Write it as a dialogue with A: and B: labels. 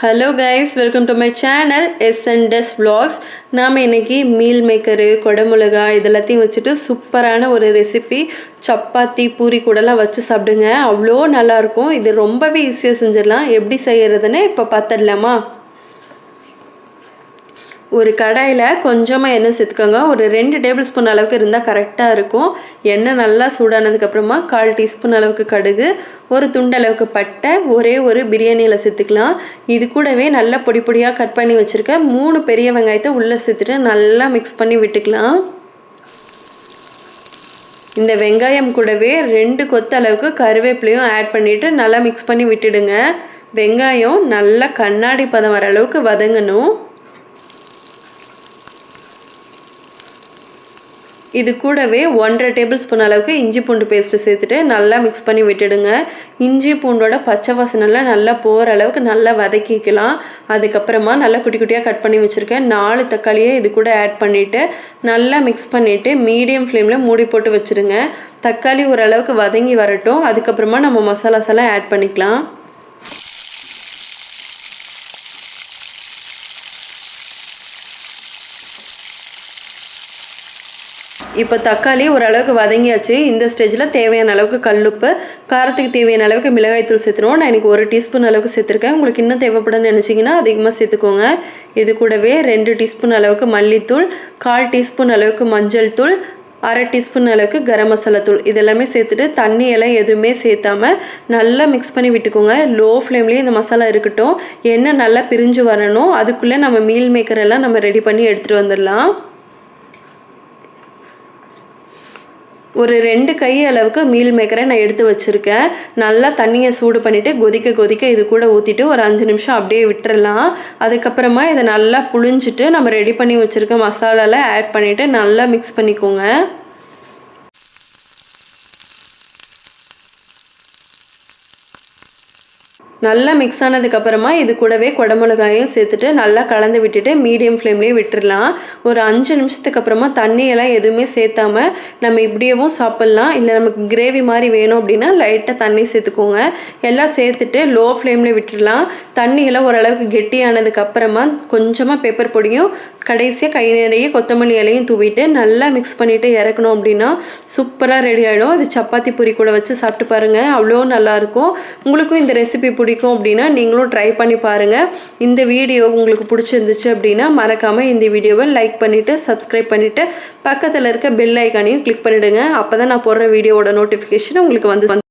A: Hello guys welcome to my channel S and S vlogs. நாம் இன்னைக்கு meal maker குடமிளகா இதெல்லாத்தையும் வச்சுட்டு சூப்பரான ஒரு ரெசிபி சப்பாத்தி பூரி கூடலாம் வச்சு சாப்பிடுங்க. அவ்வளோ நல்லாயிருக்கும் இது ரொம்பவே ஈஸியாக செஞ்சிடலாம். எப்படி செய்கிறதுன்னு இப்போ பார்த்துடலாமா ஒரு கடாயில் கொஞ்சமாக எண்ணெய் சேர்த்துக்கோங்க. ஒரு ரெண்டு டேபிள் ஸ்பூன் அளவுக்கு இருந்தால் கரெக்டாக இருக்கும். எண்ணெய் நல்லா சூடானதுக்கப்புறமா கால் டீஸ்பூன் அளவுக்கு கடுகு ஒரு துண்டு அளவுக்கு பட்டை ஒரே ஒரு பிரியாணியில் சேர்த்துக்கலாம். இது கூடவே நல்லா பொடி பொடியாக கட் பண்ணி வச்சுருக்கேன் மூணு பெரிய வெங்காயத்தை உள்ளே சேர்த்துட்டு நல்லா மிக்ஸ் பண்ணி விட்டுக்கலாம். இந்த வெங்காயம் கூடவே ரெண்டு கொத்து அளவுக்கு கருவேப்பிலையும் ஆட் பண்ணிவிட்டு நல்லா மிக்ஸ் பண்ணி விட்டுடுங்க. வெங்காயம் நல்லா கண்ணாடி பதம் வர அளவுக்கு வதங்கணும். இது கூடவே ஒன்றரை டேபிள் ஸ்பூன் அளவுக்கு இஞ்சி பூண்டு பேஸ்ட்டு சேர்த்துட்டு நல்லா மிக்ஸ் பண்ணி விட்டுடுங்க. இஞ்சி பூண்டோட பச்சை வாசனெல்லாம் நல்லா போகிற அளவுக்கு நல்லா வதக்கிக்கலாம். அதுக்கப்புறமா நல்லா குட்டி குட்டியாக கட் பண்ணி வச்சுருக்கேன். நாலு தக்காளியை இது கூட ஆட் பண்ணிவிட்டு நல்லா மிக்ஸ் பண்ணிவிட்டு மீடியம் ஃப்ளேமில் மூடி போட்டு வச்சுருங்க. தக்காளி ஓரளவுக்கு வதங்கி வரட்டும். அதுக்கப்புறமா நம்ம மசாலாஸ் எல்லாம் ஆட் பண்ணிக்கலாம். இப்போ தக்காளி ஓரளவுக்கு வதங்கியாச்சு. இந்த ஸ்டேஜில் தேவையான அளவுக்கு கல்லுப்பு காரத்துக்கு தேவையான அளவுக்கு மிளகாய்த்தூள் சேர்த்துருவோம். நான் இன்றைக்கி ஒரு டீஸ்பூன் அளவுக்கு சேர்த்துருக்கேன். உங்களுக்கு இன்னும் தேவைப்படுன்னு நினச்சிங்கன்னா அதிகமாக சேர்த்துக்கோங்க. இது கூடவே ரெண்டு டீஸ்பூன் அளவுக்கு மல்லித்தூள் கால் டீஸ்பூன் அளவுக்கு மஞ்சள் தூள் அரை டீஸ்பூன் அளவுக்கு கரம் மசாலா தூள். இதெல்லாமே சேர்த்துட்டு தண்ணி எல்லாம் எதுவுமே சேர்த்தாமல் நல்லா மிக்ஸ் பண்ணி விட்டுக்கோங்க. லோ ஃப்ளேம்லேயே இந்த மசாலா இருக்கட்டும். எண்ணெய் நல்லா பிரிஞ்சு வரணும். அதுக்குள்ளே நம்ம மீல் மேக்கர் எல்லாம் நம்ம ரெடி பண்ணி எடுத்துகிட்டு வந்துடலாம். ஒரு ரெண்டு கை அளவுக்கு மீல் மேக்கரை நான் எடுத்து வச்சுருக்கேன். நல்லா தண்ணியை சூடு பண்ணிவிட்டு கொதிக்க கொதிக்க இது கூட ஊற்றிட்டு ஒரு அஞ்சு நிமிஷம் அப்படியே விட்டுறலாம். அதுக்கப்புறமா இதை நல்லா புழிஞ்சிட்டு நம்ம ரெடி பண்ணி வச்சுருக்க மசாலாவில் ஆட் பண்ணிவிட்டு நல்லா மிக்ஸ் பண்ணிக்கோங்க. நல்லா மிக்ஸ் ஆனதுக்கப்புறமா இது கூடவே குடமிளகாயும் சேர்த்துட்டு நல்லா கலந்து விட்டுட்டு மீடியம் ஃப்ளேம்லேயே விட்டுடலாம் ஒரு அஞ்சு நிமிஷத்துக்கு அப்புறமா தண்ணியெல்லாம் எதுவுமே சேர்த்தாம நம்ம இப்படியேவும் சாப்பிட்லாம். இல்லை நமக்கு கிரேவி மாதிரி வேணும் அப்படின்னா லைட்டாக தண்ணி சேர்த்துக்கோங்க. எல்லாம் சேர்த்துட்டு லோ ஃப்ளேமில் விட்டுடலாம் தண்ணியெல்லாம் ஓரளவுக்கு கெட்டியானதுக்கப்புறமா கொஞ்சமாக பெப்பர் பொடியும் கடைசியாக கை நிறைய கொத்தமல்லி இலையும் தூவிட்டு நல்லா மிக்ஸ் பண்ணிவிட்டு இறக்கணும் அப்படின்னா சூப்பராக ரெடி ஆகிடும் அது சப்பாத்தி பூரி கூட வச்சு சாப்பிட்டு பாருங்கள் அவ்வளோ நல்லாயிருக்கும் உங்களுக்கும் இந்த ரெசிபி ரெசிபி பிடிக்கும் அப்படின்னா நீங்களும் ட்ரை பண்ணி பாருங்கள் இந்த வீடியோ உங்களுக்கு பிடிச்சிருந்துச்சு அப்படின்னா மறக்காமல் இந்த வீடியோவை லைக் பண்ணிவிட்டு சப்ஸ்கிரைப் பண்ணிவிட்டு பக்கத்தில் இருக்க பெல் ஐக்கானையும் கிளிக் பண்ணிவிடுங்க அப்போ தான் நான் போடுற வீடியோவோட நோட்டிஃபிகேஷன் உங்களுக்கு வந்து